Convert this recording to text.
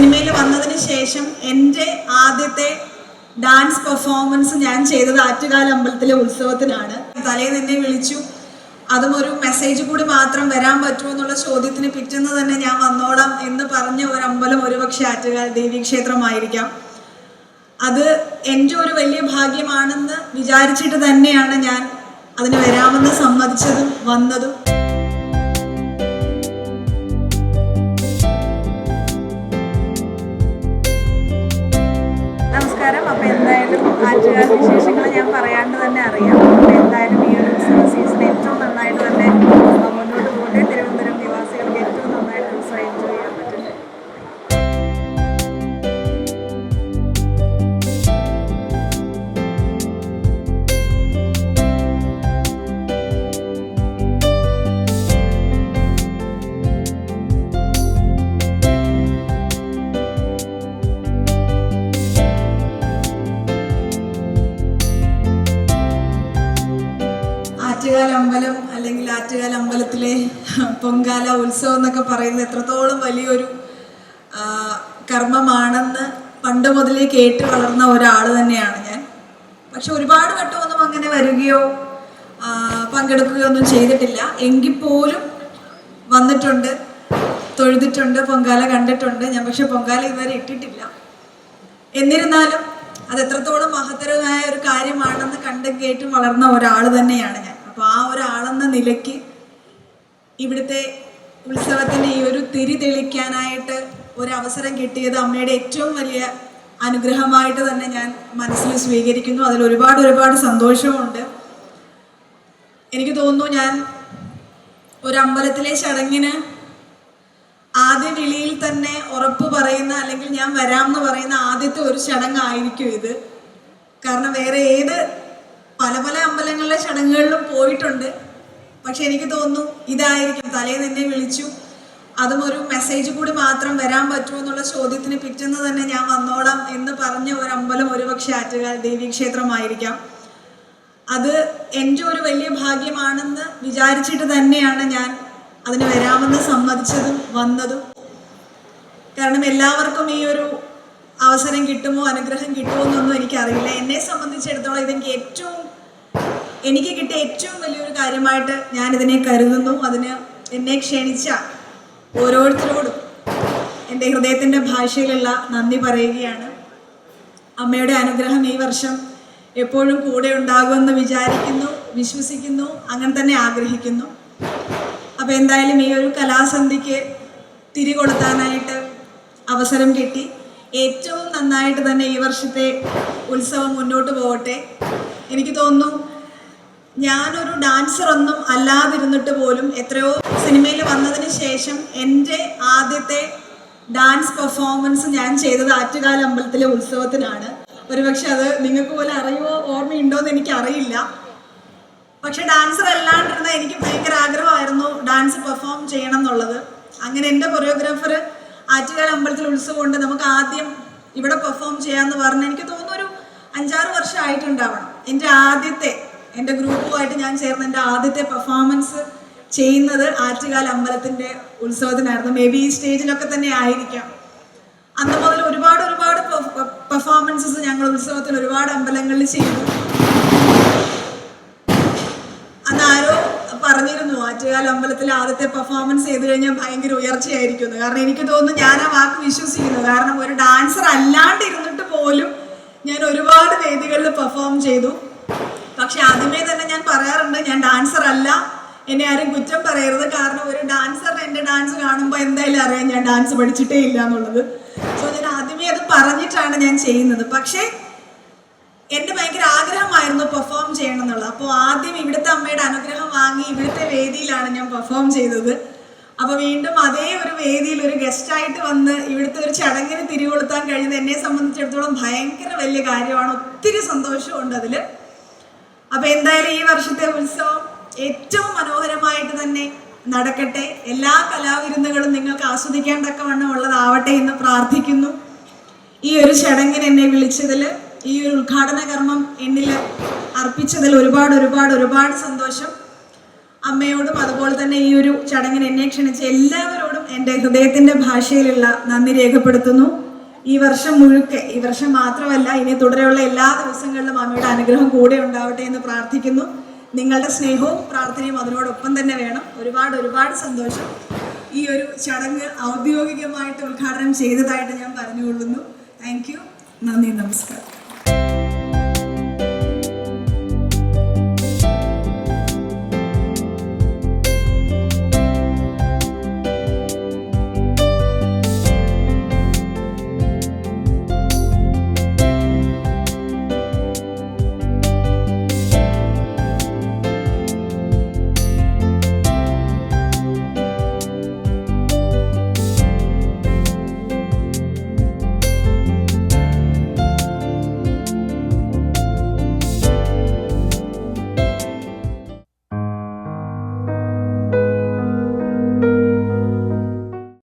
സിനിമയിൽ വന്നതിന് ശേഷം എന്റെ ആദ്യത്തെ ഡാൻസ് പെർഫോമൻസ് ഞാൻ ചെയ്തത് ആറ്റുകാല അമ്പലത്തിലെ ഉത്സവത്തിനാണ്. തലേ നിന്നെ വിളിച്ചു. അതും ഒരു മെസ്സേജ് കൂടി മാത്രം വരാൻ പറ്റുമോ എന്നുള്ള ചോദ്യത്തിന് പിറ്റേന്ന് തന്നെ ഞാൻ വന്നോളാം എന്ന് പറഞ്ഞ ഒരു അമ്പലം ഒരുപക്ഷെ ആറ്റുകാൽ ദേവീക്ഷേത്രമായിരിക്കാം അത് എന്റെ ഒരു വലിയ ഭാഗ്യമാണെന്ന് വിചാരിച്ചിട്ട് തന്നെയാണ് ഞാൻ അതിന് വരാമെന്ന് സമ്മതിച്ചതും വന്നതും. ആറ്റുകാൽ വിശേഷങ്ങൾ ഞാൻ പറയാണ്ട് തന്നെ അറിയാം. എന്തായാലും ഈ ഒരു സീസൺ ആറ്റുകാൽ അമ്പലം അല്ലെങ്കിൽ ആറ്റുകാൽ അമ്പലത്തിലെ പൊങ്കാല ഉത്സവം എന്നൊക്കെ പറയുന്നത് എത്രത്തോളം വലിയൊരു കർമ്മമാണെന്ന് പണ്ട് മുതലേ കേട്ട് വളർന്ന ഒരാൾ തന്നെയാണ് ഞാൻ. പക്ഷെ ഒരുപാട് വട്ടമൊന്നും അങ്ങനെ വരികയോ പങ്കെടുക്കുകയോ ഒന്നും ചെയ്തിട്ടില്ല. എങ്കിൽ പോലും വന്നിട്ടുണ്ട് തൊഴുതിട്ടുണ്ട് പൊങ്കാല കണ്ടിട്ടുണ്ട്. ഞാൻ പക്ഷെ പൊങ്കാല ഇതുവരെ ഇട്ടിട്ടില്ല. എന്നിരുന്നാലും അത് എത്രത്തോളം മഹത്തരമായ ഒരു കാര്യമാണെന്ന് കണ്ടും കേട്ടും വളർന്ന ഒരാൾ തന്നെയാണ് ഞാൻ. അപ്പോൾ ആ ഒരാളെന്ന നിലയ്ക്ക് ഇവിടുത്തെ ഉത്സവത്തിന്റെ ഈ ഒരു തിരി തെളിക്കാനായിട്ട് ഒരവസരം കിട്ടിയത് അമ്മയുടെ ഏറ്റവും വലിയ അനുഗ്രഹമായിട്ട് തന്നെ ഞാൻ മനസ്സിൽ സ്വീകരിക്കുന്നു. അതിൽ ഒരുപാട് ഒരുപാട് സന്തോഷമുണ്ട് എനിക്ക് തോന്നുന്നു ഞാൻ ഒരു അമ്പലത്തിലെ ചടങ്ങിന് ആദ്യ വിളിയിൽ തന്നെ ഉറപ്പ് പറയുന്ന അല്ലെങ്കിൽ ഞാൻ വരാം എന്ന് പറയുന്ന ആദ്യത്തെ ഒരു ചടങ്ങായിരിക്കും ഇത്. കാരണം വേറെ ഏത് പല പല അമ്പലങ്ങളിലെ ചടങ്ങുകളിലും പോയിട്ടുണ്ട്. പക്ഷെ എനിക്ക് തോന്നുന്നു ഇതായിരിക്കും. തലേന്ന് എന്നെ വിളിച്ചു. അതും ഒരു മെസ്സേജ് കൂടി മാത്രം വരാൻ പറ്റുമോ എന്നുള്ള ചോദ്യത്തിന് പിറ്റേന്ന് തന്നെ ഞാൻ വന്നോളാം എന്ന് പറഞ്ഞ ഒരു അമ്പലം ഒരുപക്ഷെ ആറ്റുകാൽ ദേവീക്ഷേത്രമായിരിക്കാം അത് എന്റെ ഒരു വലിയ ഭാഗ്യമാണെന്ന് വിചാരിച്ചിട്ട് തന്നെയാണ് ഞാൻ അതിന് വരാമെന്ന് സമ്മതിച്ചതും വന്നതും. കാരണം എല്ലാവർക്കും ഈ ഒരു അവസരം കിട്ടുമോ അനുഗ്രഹം കിട്ടുമോ എന്നൊന്നും എനിക്കറിയില്ല. എന്നെ സംബന്ധിച്ചിടത്തോളം ഇതെനിക്ക് ഏറ്റവും എനിക്ക് കിട്ടിയ ഏറ്റവും വലിയൊരു കാര്യമായിട്ട് ഞാൻ ഇതിനെ കരുതുന്നു. അതിന് എന്നെ ക്ഷണിച്ച ഓരോരുത്തരോടും എന്റെ ഹൃദയത്തിന്റെ ഭാഷയിലുള്ള നന്ദി പറയുകയാണ്. അമ്മയുടെ അനുഗ്രഹം ഈ വർഷം എപ്പോഴും കൂടെ ഉണ്ടാകുമെന്ന് വിചാരിക്കുന്നു വിശ്വസിക്കുന്നു അങ്ങനെ തന്നെ ആഗ്രഹിക്കുന്നു. അപ്പോൾ എന്തായാലും ഈ ഒരു കലാസന്ധിക്ക് തിരികൊളുത്താനായിട്ട് അവസരം കിട്ടി. ഏറ്റവും നന്നായിട്ട് തന്നെ ഈ വർഷത്തെ ഉത്സവം മുന്നോട്ട് പോകട്ടെ. എനിക്ക് തോന്നുന്നു ഞാനൊരു ഡാൻസർ ഒന്നും അല്ലാതിരുന്നിട്ട് പോലും എത്രയോ സിനിമയിൽ വന്നതിന് ശേഷം എന്റെ ആദ്യത്തെ ഡാൻസ് പെർഫോമൻസ് ഞാൻ ചെയ്തത് ആറ്റുകാല അമ്പലത്തിലെ ഉത്സവത്തിനാണ്. ഒരുപക്ഷെ അത് നിങ്ങൾക്ക് പോലെ അറിയുമോ ഓർമ്മയുണ്ടോ എന്ന് എനിക്കറിയില്ല. പക്ഷെ ഡാൻസർ അല്ലാണ്ടിരുന്ന എനിക്ക് ഭയങ്കര ആഗ്രഹമായിരുന്നു ഡാൻസ് പെർഫോം ചെയ്യണം എന്നുള്ളത്. അങ്ങനെ എന്റെ കൊറിയോഗ്രാഫർ ആറ്റുകാല അമ്പലത്തിൽ ഉത്സവമുണ്ട് നമുക്ക് ആദ്യം ഇവിടെ പെർഫോം ചെയ്യാമെന്ന് പറഞ്ഞ് എനിക്ക് തോന്നുന്നു ഒരു അഞ്ചാറ് വർഷം ആയിട്ടുണ്ടാവണം എന്റെ ആദ്യത്തെ എന്റെ ഗ്രൂപ്പുമായിട്ട് ഞാൻ ചേർന്ന് എന്റെ ആദ്യത്തെ പെർഫോമൻസ് ചെയ്യുന്നത് ആറ്റുകാല അമ്പലത്തിന്റെ ഉത്സവത്തിനായിരുന്നു. മേ ബി ഈ സ്റ്റേജിലൊക്കെ തന്നെ ആയിരിക്കാം. അന്ന് മുതൽ ഒരുപാട് ഒരുപാട് പെർഫോമൻസസ് ഞങ്ങൾ ഉത്സവത്തിൽ ഒരുപാട് അമ്പലങ്ങളിൽ ചെയ്തു. അന്ന് ആരോ പറഞ്ഞിരുന്നു ആറ്റുകാൽ അമ്പലത്തിൽ ആദ്യത്തെ പെർഫോമൻസ് ചെയ്തു കഴിഞ്ഞാൽ ഭയങ്കര ഉയർച്ചയായിരിക്കുന്നു കാരണം എനിക്ക് തോന്നുന്നു ഞാൻ ആ വാക്ക് വിശ്വസിക്കുന്നു. കാരണം ഒരു ഡാൻസർ അല്ലാണ്ട് ഇരുന്നിട്ട് പോലും ഞാൻ ഒരുപാട് വേദികളിൽ പെർഫോം ചെയ്തു. പക്ഷെ ആദ്യമേ തന്നെ ഞാൻ പറയാറുണ്ട് ഞാൻ ഡാൻസർ അല്ല. എന്നെ ആരും കുറ്റം പറയരുത്. കാരണം ഒരു ഡാൻസറിന് എന്റെ ഡാൻസ് കാണുമ്പോൾ എന്തായാലും അറിയാം ഞാൻ ഡാൻസ് പഠിച്ചിട്ടേ ഇല്ല എന്നുള്ളത്. സോ ഞാൻ ആദ്യമേ അത് പറഞ്ഞിട്ടാണ് ഞാൻ ചെയ്യുന്നത്. പക്ഷേ എന്റെ ഭയങ്കര ആഗ്രഹമായിരുന്നു പെർഫോം ചെയ്യണം എന്നുള്ളത്. അപ്പോൾ ആദ്യം ഇവിടുത്തെ അമ്മയുടെ അനുഗ്രഹം വാങ്ങി ഇവിടുത്തെ വേദിയിലാണ് ഞാൻ പെർഫോം ചെയ്തത്. അപ്പോൾ വീണ്ടും അതേ ഒരു വേദിയിൽ ഒരു ഗസ്റ്റായിട്ട് വന്ന് ഇവിടുത്തെ ഒരു ചടങ്ങിന് തിരികൊളുത്താൻ കഴിയുന്നത് എന്നെ സംബന്ധിച്ചിടത്തോളം ഭയങ്കര വലിയ കാര്യമാണ്. ഒത്തിരി സന്തോഷമുണ്ട് അതിൽ അപ്പോൾ എന്തായാലും ഈ വർഷത്തെ ഉത്സവം ഏറ്റവും മനോഹരമായിട്ട് തന്നെ നടക്കട്ടെ. എല്ലാ കലാവിരുന്നുകളും നിങ്ങൾക്ക് ആസ്വദിക്കാൻ തക്കവണ്ണം ഉള്ളതാവട്ടെ എന്ന് പ്രാർത്ഥിക്കുന്നു. ഈ ഒരു ചടങ്ങിന് എന്നെ വിളിച്ചതിൽ ഈ ഒരു ഉദ്ഘാടന കർമ്മം എന്നിൽ അർപ്പിച്ചതിൽ ഒരുപാട് ഒരുപാട് ഒരുപാട് സന്തോഷം. അമ്മയോടും അതുപോലെ തന്നെ ഈ ഒരു ചടങ്ങിന് എന്നെ ക്ഷണിച്ച എല്ലാവരോടും എന്റെ ഹൃദയത്തിന്റെ ഭാഷയിലുള്ള നന്ദി രേഖപ്പെടുത്തുന്നു. ഈ വർഷം മുഴുക്കെ ഈ വർഷം മാത്രമല്ല ഇനി തുടരെയുള്ള എല്ലാ ദിവസങ്ങളിലും അമ്മയുടെ അനുഗ്രഹം കൂടെ ഉണ്ടാവട്ടെ എന്ന് പ്രാർത്ഥിക്കുന്നു. നിങ്ങളുടെ സ്നേഹവും പ്രാർത്ഥനയും അതിനോടൊപ്പം തന്നെ വേണം. ഒരുപാട് ഒരുപാട് സന്തോഷം. ഈ ഒരു ചടങ്ങ് ഔദ്യോഗികമായിട്ട് ഉദ്ഘാടനം ചെയ്തതായിട്ട് ഞാൻ പറഞ്ഞുകൊള്ളുന്നു. താങ്ക് യു നന്ദി നമസ്കാരം.